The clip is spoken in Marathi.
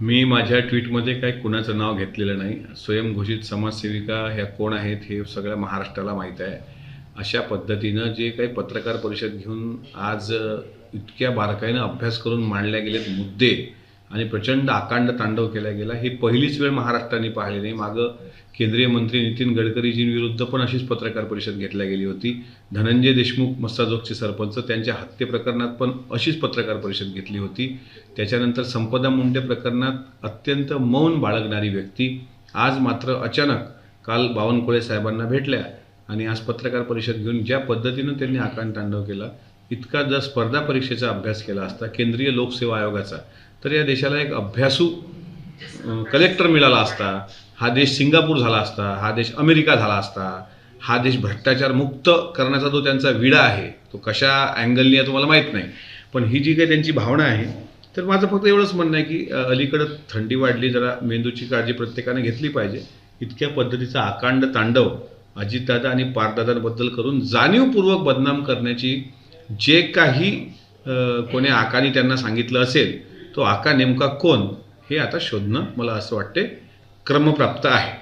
मी माझ्या ट्विटमध्ये काही कुणाचं नाव घेतलेलं नाही. स्वयंघोषित समाजसेविका ह्या कोण आहेत हे सगळ्या महाराष्ट्राला माहीत आहे. अशा पद्धतीनं जे काही पत्रकार परिषद घेऊन आज इतक्या बारकाईनं अभ्यास करून मांडल्या गेलेत मुद्दे आणि प्रचंड आकांड तांडव केला गेला. ही पहिलीच वेळ महाराष्ट्राने पाहिली नाही. मागं केंद्रीय मंत्री नितीन गडकरीजींविरुद्ध पण अशीच पत्रकार परिषद घेतल्या गेली होती. धनंजय देशमुख मस्ताजोगचे सरपंच त्यांच्या हत्ये प्रकरणात पण अशीच पत्रकार परिषद घेतली होती. त्याच्यानंतर संपदा मुंडे प्रकरणात अत्यंत मौन बाळगणारी व्यक्ती. आज मात्र अचानक काल बावनकुळे साहेबांना भेटल्या आणि आज पत्रकार परिषद घेऊन ज्या पद्धतीनं त्यांनी आकांड तांडव केला इतका जर स्पर्धा परीक्षेचा अभ्यास केला असता केंद्रीय लोकसेवा आयोगाचा तर या देशाला एक अभ्यासू कलेक्टर मिळाला असता. हा देश सिंगापूर झाला असता हा देश अमेरिका झाला असता हा देश भ्रष्टाचार मुक्त करण्याचा जो त्यांचा विडा आहे तो कशा अँगलनी आहे तुम्हाला माहीत नाही. पण ही जी काही त्यांची भावना आहे तर माझं फक्त एवढंच म्हणणं आहे की अलीकडं थंडी वाढली जरा मेंदूची काळजी प्रत्येकाने घेतली पाहिजे. इतक्या पद्धतीचा आकांड तांडव अजितदादा आणि पारदादांबद्दल करून जाणीवपूर्वक बदनाम करण्याची जे काही कोणी आकाने त्यांना सांगितलं असेल तो आका नेमका कोण हे आता शोधणं मला असं वाटते क्रमप्राप्त आहे.